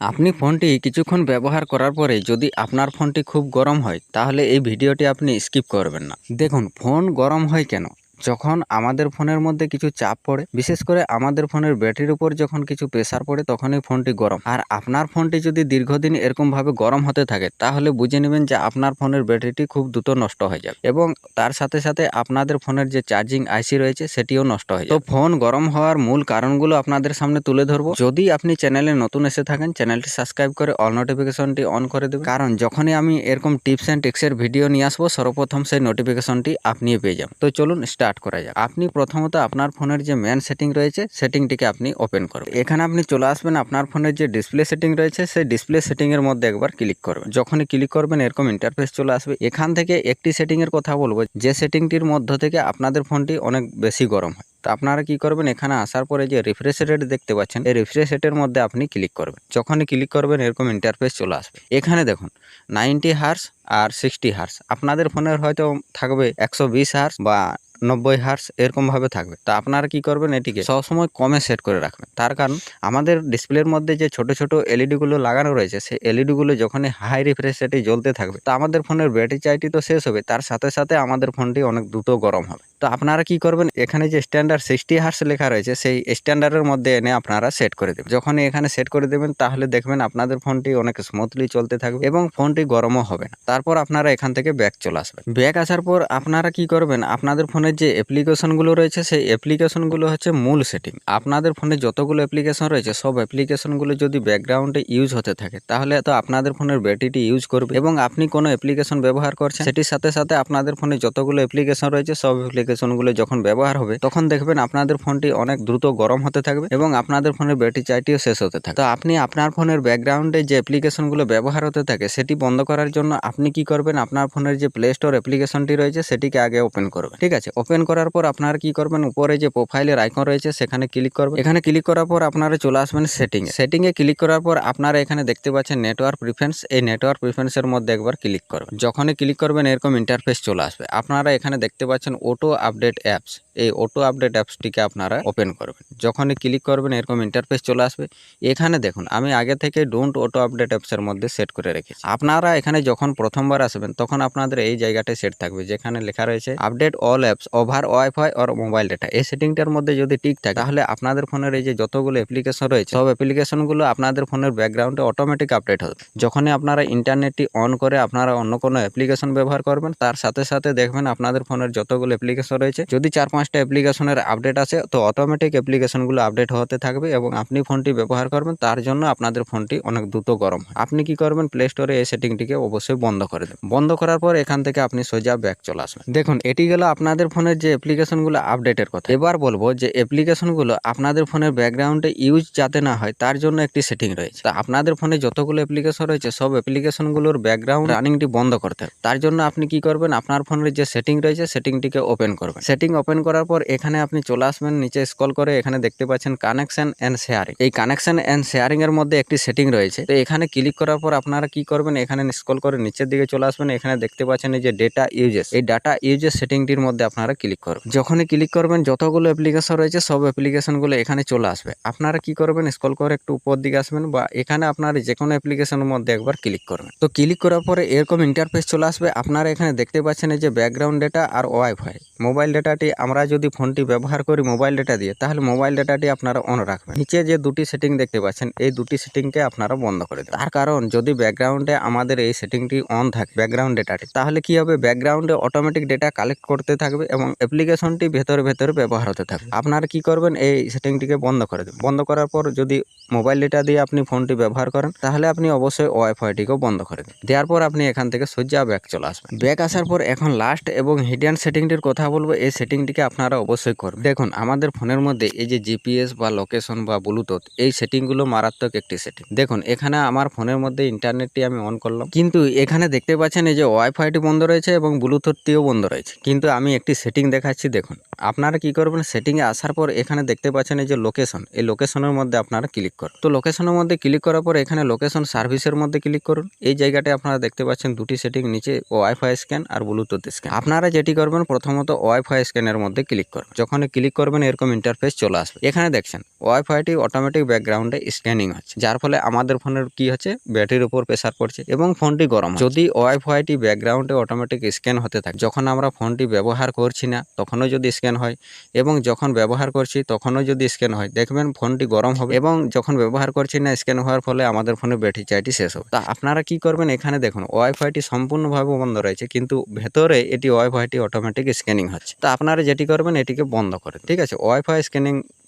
আপনি ফোনটি কিছুক্ষণ ব্যবহার করার পরে যদি আপনার ফোনটি খুব গরম হয়, তাহলে এই ভিডিওটি আপনি স্কিপ করবেন না। দেখুন, ফোন গরম হয় কেন? যখন আমাদের ফোনের মধ্যে কিছু চাপ পড়ে, বিশেষ করে আমাদের ফোনের ব্যাটারির উপর যখন কিছু প্রেসার পড়ে, তখনই ফোনটি গরম। আর আপনার ফোনটি যদি দীর্ঘদিন এরকমভাবে গরম হতে থাকে, তাহলে বুঝে নেবেন যে আপনার ফোনের ব্যাটারিটি খুব দ্রুত নষ্ট হয়ে যাবে এবং তার সাথে সাথে আপনাদের ফোনের যে চার্জিং আইসি রয়েছে, সেটিও নষ্ট হয়ে তো ফোন গরম হওয়ার মূল কারণগুলো আপনাদের সামনে তুলে ধরবো। যদি আপনি চ্যানেলে নতুন এসে থাকেন, চ্যানেলটি সাবস্ক্রাইব করে অল নোটিফিকেশনটি অন করে দেবেন। কারণ যখনই আমি এরকম টিপস অ্যান্ড টিক্সের ভিডিও নিয়ে আসব, সর্বপ্রথম সেই নোটিফিকেশনটি আপনি পেয়ে যাবেন। তো চলুন স্টার্ট করা যাক। আপনি প্রথমত আপনার ফোনের যে ম্যান সেটিং রয়েছে সেটিংটিকে আপনি ওপেন করবেন। এখানে আপনি চলে আসবেন আপনার ফোনের যে ডিসপ্লে সেটিং রয়েছে, সেই ডিসপ্লে সেটিং এর মধ্যে একবার ক্লিক করবেন। যখনই ক্লিক করবেন, এরকম ইন্টারফেস চলে আসবে। এখান থেকে একটি সেটিং এর কথা বলব, যে সেটিংটির মধ্য থেকে আপনাদের ফোনটি অনেক বেশি গরম হয়। তো আপনারা কি করবেন, এখানে আসার পরে যে রিফ্রেশ রেট দেখতে পাচ্ছেন, এই রিফ্রেশ রেটের মধ্যে আপনি ক্লিক করবেন। যখনই ক্লিক করবেন, এরকম ইন্টারফেস চলে আসবে। এখানে দেখুন নাইনটি হার্স আর সিক্সটি হার্স আপনাদের ফোনের হয়তো থাকবে একশো বিশ হার্স বা নব্বই হার্স এরকমভাবে থাকবে। তা আপনারা কি করবেন এটিকে সবসময় কমে সেট করে রাখবেন। তার কারণ আমাদের ডিসপ্লের মধ্যে যে ছোট ছোট এলইডিগুলো লাগানো রয়েছে, সেই এলইডিগুলো যখনই হাই রিফ্রেশ রেটে জ্বলতে থাকবে, তো আমাদের ফোনের ব্যাটারি চাইটি তো শেষ হবে, তার সাথে সাথে আমাদের ফোনটি অনেক দ্রুত গরম হবে। তো আপনারা কি করবেন, এখানে যে স্ট্যান্ডার্ড সিক্সটি হার্স লেখা রয়েছে, সেই স্ট্যান্ডার্ডের মধ্যে এনে আপনারা সেট করে দেবেন। যখনই এখানে সেট করে দেবেন, তাহলে দেখবেন আপনাদের ফোনটি অনেক স্মুথলি চলতে থাকবে এবং ফোনটি গরমও হবে না। তারপর আপনারা এখান থেকে ব্যাক চলে আসবেন। ব্যাক আসার পর আপনারা কি করবেন, আপনাদের ফোনের যে অ্যাপ্লিকেশনগুলো রয়েছে, সেই অ্যাপ্লিকেশনগুলো হচ্ছে মূল সেটিং আপনাদের ফোনে যতগুলো অ্যাপ্লিকেশন রয়েছে, সব অ্যাপ্লিকেশনগুলো যদি ব্যাকগ্রাউন্ডে ইউজ হতে থাকে, তাহলে তো আপনাদের ফোনের ব্যাটারিটি ইউজ করবে। এবং আপনি কোনো অ্যাপ্লিকেশন ব্যবহার করছেন, সেটির সাথে সাথে আপনাদের ফোনে যতগুলো অ্যাপ্লিকেশন রয়েছে, সব অ্যাপ্লিকেশনগুলো যখন ব্যবহার হবে, তখন দেখবেন আপনাদের ফোনটি অনেক দ্রুত গরম হতে থাকবে এবং আপনাদের ফোনের ব্যাটারি চার্জটিও শেষ হতে থাকে তো আপনি আপনার ফোনের ব্যাকগ্রাউন্ডে যে অ্যাপ্লিকেশনগুলো ব্যবহার হতে থাকে, সেটি বন্ধ করার জন্য আপনি কি করবেন? আপনার ফোনের যে প্লে স্টোর অ্যাপ্লিকেশনটি রয়েছে, সেটিকে আগে ওপেন করবেন। ঠিক আছে? ওপেন করার পর আপনারা কি করবেন? উপরে যে প্রোফাইলের আইকন রয়েছে, সেখানে ক্লিক করবেন। এখানে ক্লিক করার পর আপনারা চলে আসবেন সেটিং সেটিং এ ক্লিক করার পর আপনারা এখানে দেখতে পাচ্ছেন নেটওয়ার্ক প্রিফারেন্স এই নেটওয়ার্ক প্রিফারেন্সের মধ্যে একবার ক্লিক করবেন। যখনই ক্লিক করবেন, এরকম ইন্টারফেস চলে আসবে। আপনারা এখানে দেখতে পাচ্ছেন অটো আপডেট অ্যাপস এই অটো আপডেট অ্যাপসটিকে আপনারা ওপেন করবেন। যখনই ক্লিক করবেন, এরকম ইন্টারফেস চলে আসবে। এখানে দেখুন, আমি আগে থেকে ডোন্ট অটো আপডেট অ্যাপসের মধ্যে সেট করে রেখেছি। আপনারা এখানে যখন প্রথমবার আসবেন, তখন আপনাদের এই জায়গাটায় সেট থাকবে, যেখানে লেখা রয়েছে update all apps over wifi or mobile data এই সেটিংটার মধ্যে যদি টিক থাকে, তাহলে আপনাদের ফোনের এই যে যতগুলো অ্যাপ্লিকেশন রয়েছে, সব অ্যাপ্লিকেশনগুলো আপনাদের ফোনের ব্যাকগ্রাউন্ডে অটোমেটিক আপডেট হবে। যখনই আপনারা ইন্টারনেটটি অন করে আপনারা অন্য কোনো অ্যাপ্লিকেশন ব্যবহার করবেন, তার সাথে সাথে দেখবেন আপনাদের ফোনের যতগুলো অ্যাপ্লিকেশন রয়েছে, যদি চার পাঁচটা অ্যাপ্লিকেশনের আপডেট আছে, তো অটোমেটিক অ্যাপ্লিকেশনগুলো আপডেট হতে থাকবে এবং আপনি ফোনটি ব্যবহার করবেন, তার জন্য আপনাদের ফোনটি অনেক দ্রুত গরম আপনি কি করবেন প্লে স্টোরে এই সেটিংটিকে অবশ্যই বন্ধ করে দেবেন। বন্ধ করার পর এখান থেকে আপনি সোজা ব্যাক চলে আসবেন। দেখুন, এটি গেল আপনাদের ফোনের যে অ্যাপ্লিকেশনগুলো আপডেটের কথা। এবার বলব যে অ্যাপ্লিকেশনগুলো আপনাদের ফোনের ব্যাকগ্রাউন্ডে ইউজ যাতে না হয়, তার জন্য একটি সেটিং রয়েছে। তা আপনাদের ফোনে যতগুলো অ্যাপ্লিকেশন রয়েছে, সব অ্যাপ্লিকেশনগুলোর ব্যাকগ্রাউন্ড রানিংটি বন্ধ করতে হবে। তার জন্য আপনি কি করবেন, আপনার ফোনের যে সেটিং রয়েছে, সেটিংটিকে ওপেন করবেন। সেটিং ওপেন করার পর এখানে আপনি চলে আসবেন, নিচে স্ক্রল করে এখানে দেখতে পাচ্ছেন কানেকশন অ্যান্ড শেয়ারিং। এই কানেকশন অ্যান্ড শেয়ারিং এর মধ্যে একটি সেটিং রয়েছে। তো এখানে ক্লিক করার পর আপনারা কি করবেন, এখানে স্ক্রল করে নিচের দিকে চলে আসবেন, এখানে দেখতে পাচ্ছেন এই যে ডেটা ইউজেস এই ডাটা ইউজেস সেটিংটির মধ্যে আপনারা ক্লিক করবেন। যখনই ক্লিক করবেন, যতগুলো অ্যাপ্লিকেশন রয়েছে, সব অ্যাপ্লিকেশনগুলো এখানে চলে আসবে। আপনারা কি করবেন? স্কল করে একটু উপর দিকে আসবেন বা এখানে আপনারা যে কোনো অ্যাপ্লিকেশনের মধ্যে একবার ক্লিক করবেন। তো ক্লিক করার পরে এরকম ইন্টারফেস চলে আসবে। আপনারা এখানে দেখতে পাচ্ছেন যে ব্যাকগ্রাউন্ড ডেটা আর ওয়াইফাই মোবাইল ডেটাটি আমরা যদি ফোনটি ব্যবহার করি মোবাইল ডেটা দিয়ে, তাহলে মোবাইল ডেটাটি আপনারা অন রাখবেন। নিচে যে দুটি সেটিং দেখতে পাচ্ছেন, এই দুটি সেটিংকে আপনারা বন্ধ করে দেবেন। তার কারণ, যদি ব্যাকগ্রাউন্ডে আমাদের এই সেটিংটি অন থাকে ব্যাকগ্রাউন্ড ডেটাটি তাহলে কি হবে? ব্যাকগ্রাউন্ডে অটোমেটিক ডেটা কালেক্ট করতে থাকবে এবং অ্যাপ্লিকেশনটি ভেতরে ভেতরে ব্যবহার হতে থাকবে আপনারা কি করবেন? এই সেটিংটিকে বন্ধ করে দেবেন। বন্ধ করার পর যদি মোবাইল ডেটা দিয়ে আপনি ফোনটি ব্যবহার করেন, তাহলে আপনি অবশ্যই ওয়াইফাইটিকেও বন্ধ করে দেবেন। দেওয়ার পর আপনি এখান থেকে সোজা ব্যাক চলে আসবেন। ব্যাক আসার পর এখন লাস্ট এবং হিডেন সেটিংটির কথা বলব, এই সেটিংটিকে আপনারা অবশ্যই করবেন। দেখুন, আমাদের ফোনের মধ্যে এই যে জিপিএস বা লোকেশন বা ব্লুটুথ এই সেটিংগুলো মারাত্মক একটি সেটিং দেখুন, এখানে আমার ফোনের মধ্যে ইন্টারনেটটি আমি অন করলাম। কিন্তু এখানে দেখতে পাচ্ছেন এই যে ওয়াইফাইটি বন্ধ রয়েছে এবং ব্লুটুথটিও বন্ধ রয়েছে। কিন্তু আমি একটি সেটিং দেখাচ্ছি, দেখুন। আপনারা কি করবেন সেটিংয়ে আসার পর এখানে দেখতে পাচ্ছেন এই যে লোকেশন এই লোকেশনের মধ্যে আপনারা ক্লিক করুন। তো লোকেশনের মধ্যে ক্লিক করার পর এখানে লোকেশন সার্ভিসের মধ্যে ক্লিক করুন। এই জায়গাটায় আপনারা দেখতে পাচ্ছেন দুটি সেটিং নিচে ওয়াইফাই স্ক্যান আর ব্লুটুথ স্ক্যান আপনারা যেটি করবেন, প্রথমত ওয়াইফাই স্ক্যানের মধ্যে ক্লিক করুন। যখন ক্লিক করবেন, এরকম ইন্টারফেস চলে আসবে। এখানে দেখছেন ওয়াইফাইটি অটোমেটিক ব্যাকগ্রাউন্ডে স্ক্যানিং হচ্ছে, যার ফলে আমাদের ফোনের কি হচ্ছে ব্যাটারির উপর প্রেসার পড়ছে এবং ফোনটি গরম। যদি ওয়াইফাইটি ব্যাকগ্রাউন্ডে অটোমেটিক স্ক্যান হতে থাকে, যখন আমরা ফোনটি ব্যবহার করছি না, তখনও যদি স্ক্যান হয়। এবং যখন ব্যবহার করছি, তখনও যদি স্ক্যান হয়। দেখবেন ফোনটি গরম হবে এবং যখন ব্যবহার করছি না স্ক্যান হওয়ার ফলে আমাদের ফোনে ব্যাটারি চার্জটি শেষ হবে। তা আপনারা কি করবেন? এখানে দেখুন ওয়াইফাইটি সম্পূর্ণভাবে বন্ধ রয়েছে, কিন্তু ভেতরে এটি ওয়াইফাইটি অটোমেটিক স্ক্যানিং হচ্ছে। তা আপনারা যেটি করবেন, এটিকে বন্ধ করেন। ঠিক আছে? ওয়াইফাই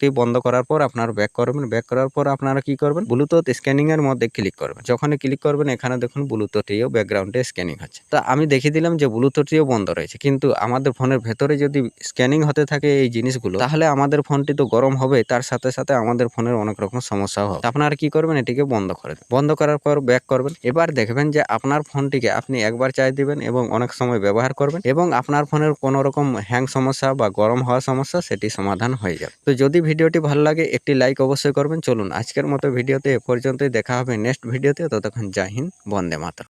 স্ক্যানিংটি বন্ধ করার পর আপনারা ব্যাক করবেন। ব্যাক করার পর আপনারা কি করবেন? ব্লুটুথ স্ক্যানিং এর মধ্যে ক্লিক করবেন। যখনই ক্লিক করবেন, এখানে দেখুন ব্লুটুথটিও ব্যাকগ্রাউন্ডে স্ক্যানিং হচ্ছে। তা আমি দেখিয়ে দিলাম যে ব্লুটুথটিও বন্ধ রয়েছে। কিন্তু আমাদের ফোনের ভেতরে যদি স্ক্যানিং হতে থাকে এই জিনিসগুলো, তাহলে আমাদের ফোনটি তো গরম হবে, তার সাথে সাথে আমাদের ফোনের অনেক রকম সমস্যাও হবে। আপনারা কি করবেন? এটিকে বন্ধ করে বন্ধ করার পর ব্যাক করবেন। এবার দেখবেন যে আপনার ফোনটিকে আপনি একবার চার্জ দিবেন এবং অনেক সময় ব্যবহার করবেন এবং আপনার ফোনের কোনো রকম হ্যাং সমস্যা বা গরম হওয়ার সমস্যা, সেটি সমাধান হয়ে যাবে। তো যদি ভিডিওটি ভালো লাগে, একটি লাইক অবশ্যই করবেন। চলুন আজকের মতো ভিডিওতে এ পর্যন্তই। দেখা হবে নেক্সট ভিডিওতে ততক্ষণ জয় বন্দে মাতরম।